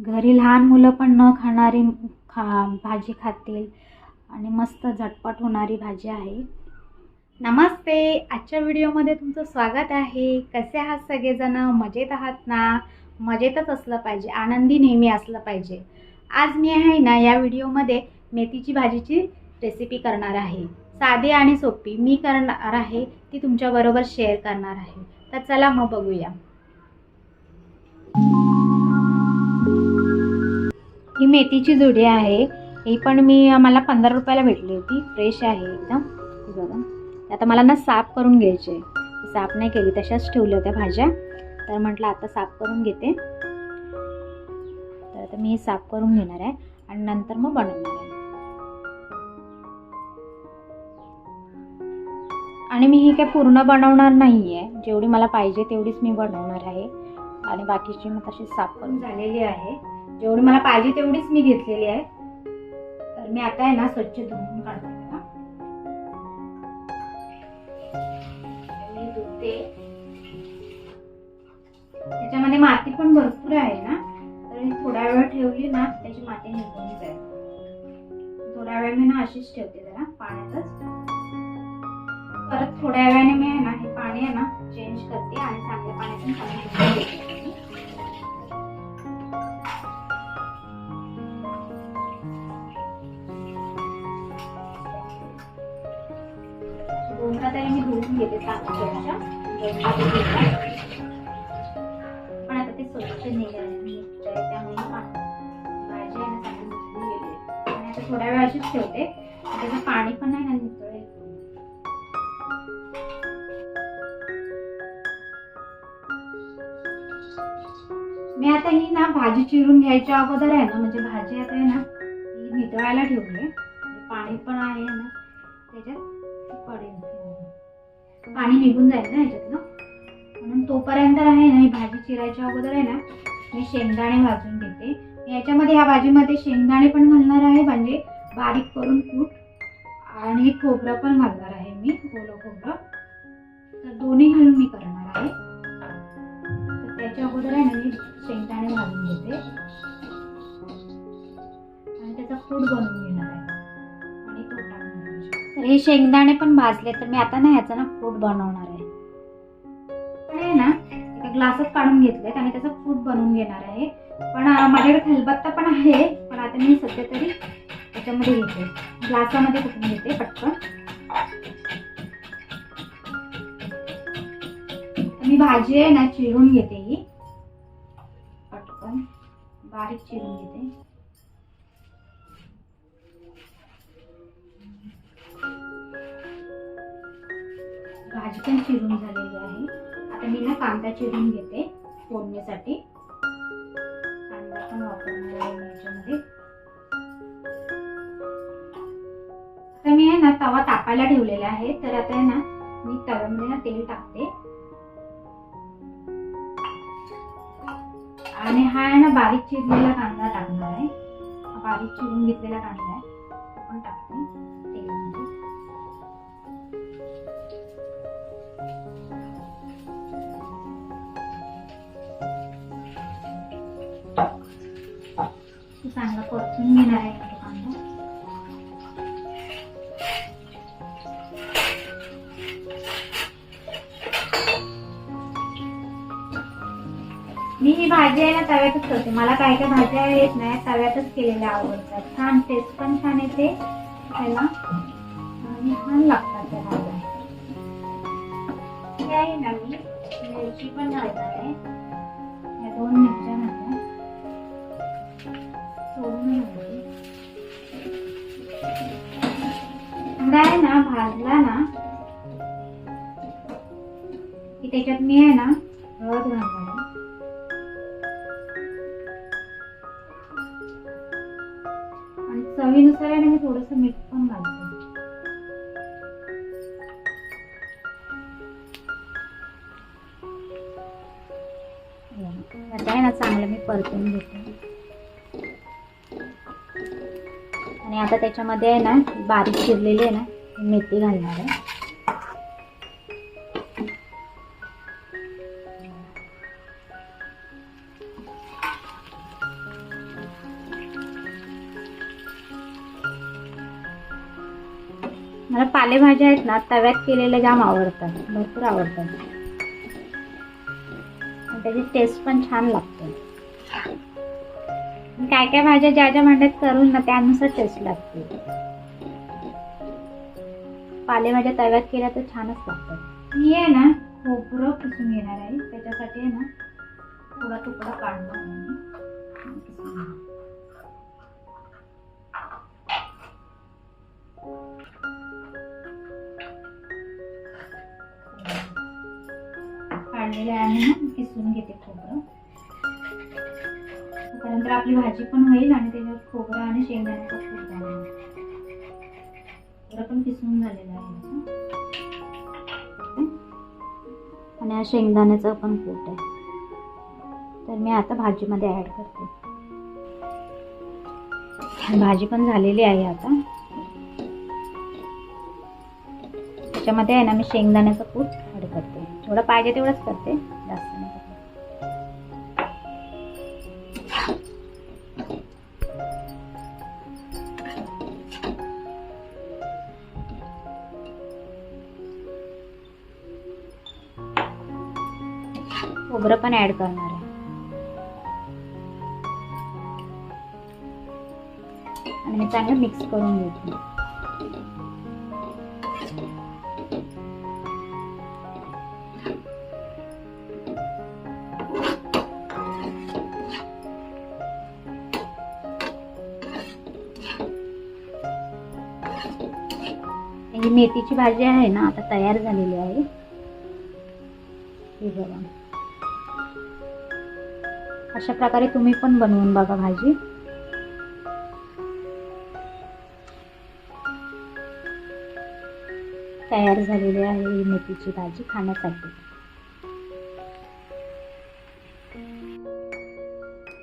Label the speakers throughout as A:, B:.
A: घरी लहान मुलं पण न खाणारी खा भाजी खातील. आणि मस्त झटपट होणारी भाजी आहे. नमस्ते. आजच्या व्हिडिओमध्ये तुमचं स्वागत आहे. कसे आहात सगळेजणं? मजेत आहात ना? मजेतच असलं पाहिजे. आनंदी नेहमी असलं पाहिजे. आज मी आहे ना या व्हिडिओमध्ये मेथीची भाजीची रेसिपी करणार आहे. साधी आणि सोपी. मी करणार आहे ती तुमच्याबरोबर शेअर करणार आहे. तर चला मग बघूया. ही मेथीची जुडी आहे. ही पण मी मला पंधरा रुपयाला भेटली होती. फ्रेश आहे एकदम. बघा. आता मला ना साफ करून घ्यायचे साफ नाही केली तशाच ठेवल्या होत्या भाज्या. तर म्हटलं आता साफ करून घेते. तर आता मी हे साफ करून घेणार आहे आणि नंतर मग बनवणार आहे. आणि मी ही काय पूर्ण बनवणार नाही आहे जेवढी मला पाहिजे तेवढीच मी बनवणार आहे. आणि बाकीची मग तशी साफ करून झालेली आहे. जेवढी मला पाहिजे तेवढीच मी घेतलेली आहे. तर मी आता आहे ना स्वच्छ धुवून काढते मी धुते. त्याच्यामध्ये माती पण भरपूर आहे ना? तर थोडा वेळ ठेवली ना त्याची माती निघून जाईल. थोड्या वेळ मी ना अशीच ठेवते जरा पाण्यातच. परत थोड्या वेळाने मी आहे ना हे पाणी आहे ना चेंज करते आणि चांगल्या पाण्यातून पाणी घेते पण आता ते स्वच्छ निघाले त्यामुळे पाणी आणि आता थोड्या वेळ अशीच ठेवते. त्याचं पाणी पण नाही ना निघतोय. मी आता ही ना भाजी चिरून घ्यायच्या अगोदर आहे ना म्हणजे भाजी आता आहे ना ही नितळायला ठेवली पाणी पण आहे ना त्याच्यात पडेल. पाणी निघून जाईल ना याच्यातलं म्हणून तोपर्यंत आहे ना ही भाजी चिरायच्या अगोदर आहे ना मी शेंगदाणे भाजून घेते. याच्यामध्ये ह्या भाजीमध्ये शेंगदाणे पण घालणार आहे म्हणजे बारीक करून कूट. आणि खोबरं पण घालणार आहे मी ओलं खोबरं. तर दोन्ही घालून मी शेंगदाणे पण भाजले तर मी आता ना ह्याचा ना फूट बनवणार आहे. आहे ना? एका ग्लासात काढून घेतलेत आणि त्याचा फूट बनवून घेणार आहे. पण माझ्याकडे खलबत्ता पण आहे. पण आता मी सध्या तरी त्याच्यामध्ये घेते. ग्लासामध्ये कुठून घेते? पटकन. मी भाजी आहे ना चिरून घेते ही. पटकन. बारीक चिरून घेते. भाजी पण चिरून झालेली आहे. आता मी ना कांदा चिरून घेते फोडणीसाठी. कांदा पण वापरणार आहे मी याच्यामध्ये. आता मी आहे ना तवा तापायला ठेवलेला आहे. तर आता आहे ना मी तव्यामध्ये ना तेल टाकते. आणि हा आहे ना बारीक चिरलेला कांदा टाकणार आहे. बारीक चिरून घेतलेला कांदा आहे. तो पण टाकते. मी ही भाजी आहे ना तव्यातच करते मला काय काय भाज्या येत नाही तव्यातच केलेल्या आवडतात. छान टेस्ट पण छान येते. त्याला आणि छान लागतात त्या भाज्या. हे आहे ना मी मिरची पण घालणार आहे. या दोन मिरच्या सोडून घालते. आहे ना भाजला ना की त्याच्यात मी आहे ना हळद घालणार थोडस मीठ पण घालते. आता आहे ना चांगलं मी परतून घेते. आणि आता त्याच्यामध्ये आहे ना बारीक चिरलेली आहे ना मेथी घालणार आहे. मला पालेभाज्या आहेत ना तव्यात केलेल्या जाम आवडतात भरपूर आवडतात. आणि त्याची टेस्ट पण छान लागते. काय काय भाज्या ज्या ज्या भांड्यात करून ना त्यानुसार टेस्ट लागते. पालेभाज्या तव्यात केल्या तर छानच लागतात. मी आहे ना खोबरं किसून घेणार आहे. त्याच्यासाठी आहे ना थोडा तुकडा काढणार काढलेले आहे. ना किसून घेते खोबरं. त्यानंतर आपली भाजी पण होईल आणि त्याच्यावर खोबरं आणि शेंगदाण्याचा खोबरं पण किसून झालेलं आहे आणि हा शेंगदाण्याचा पण कूट आहे. तर मी आता भाजीमध्ये ॲड करते. भाजी पण झालेली आहे आता. त्याच्यामध्ये आहे ना मी शेंगदाण्याचं कूट ॲड करते. जेवढं पाहिजे तेवढंच करते. जास्त नाही खोबरं पण ऍड करणार आहे. आणि मी चांगलं मिक्स करून घेते. ही मेथीची भाजी आहे ना आता तयार झालेली आहे. हे बघा. अशा प्रकारे तुम्ही पण बनवून बघा भाजी. तयार झालेली आहे ही मेथीची भाजी खाण्यासाठी.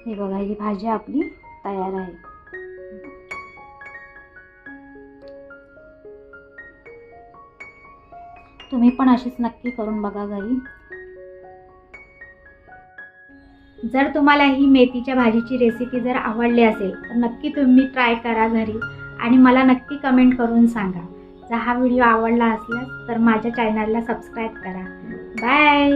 A: हे बघा ही भाजी आपली तयार आहे. तुम्ही पण अशीच नक्की करून बघा घरी. जर तुम्हाला ही मेथीच्या भाजीची रेसिपी जर आवडली असेल तर नक्की तुम्ही ट्राय करा घरी आणि मला नक्की कमेंट करून सांगा. जर हा व्हिडिओ आवडला असल्यास तर माझ्या चॅनलला सबस्क्राईब करा. बाय